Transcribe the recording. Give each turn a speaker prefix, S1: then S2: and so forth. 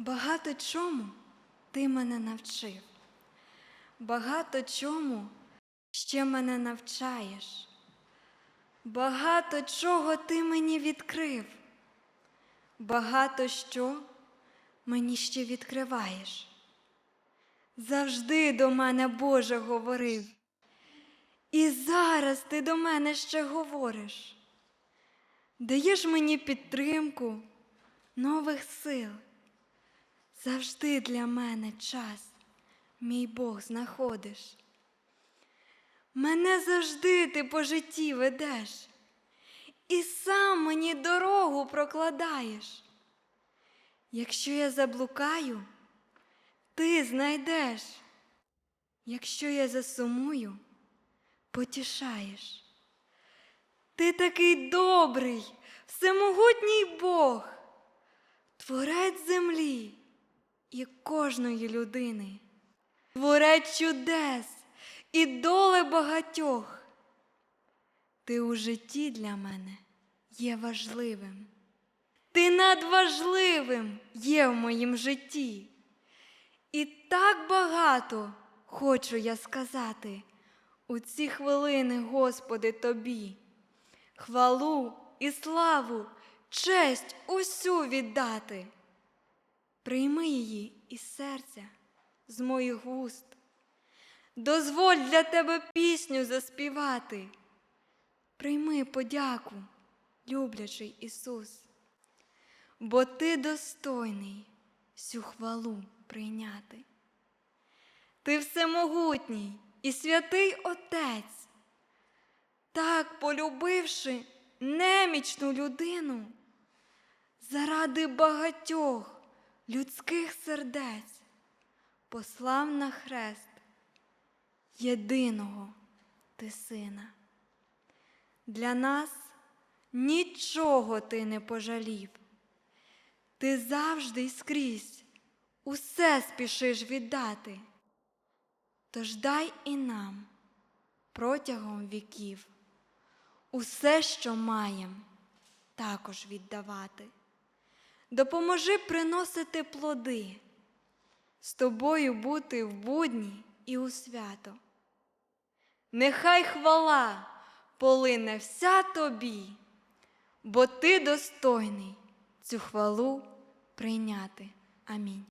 S1: Багато чому ти мене навчив, багато чому ще мене навчаєш, багато чого ти мені відкрив, багато що мені ще відкриваєш. Завжди до мене Боже говорив, і зараз ти до мене ще говориш. Даєш мені підтримку нових сил. Завжди для мене час, мій Бог, знаходиш. Мене завжди ти по житті ведеш, і сам мені дорогу прокладаєш. Якщо я заблукаю, ти знайдеш. Якщо я засумую, потішаєш. Ти такий добрий, всемогутній Бог, творець землі і кожної людини, творець чудес і доли багатьох. Ти у житті для мене є важливим. Ти надважливим є в моїм житті. І так багато хочу я сказати у ці хвилини, Господи, Тобі. Хвалу і славу, честь усю віддати. Прийми її із серця, з моїх вуст. Дозволь для тебе пісню заспівати. Прийми подяку, люблячий Ісус, бо Ти достойний всю хвалу прийняти. Ти всемогутній і святий Отець, так полюбивши немічну людину, заради багатьох людських сердець, послав на хрест єдиного ти сина. Для нас нічого ти не пожалів. Ти завжди й скрізь усе спішиш віддати. Тож дай і нам протягом віків усе, що маєм, також віддавати. Допоможи приносити плоди, з тобою бути в будні і у свято. Нехай хвала полине вся тобі, бо ти достойний цю хвалу прийняти. Амінь.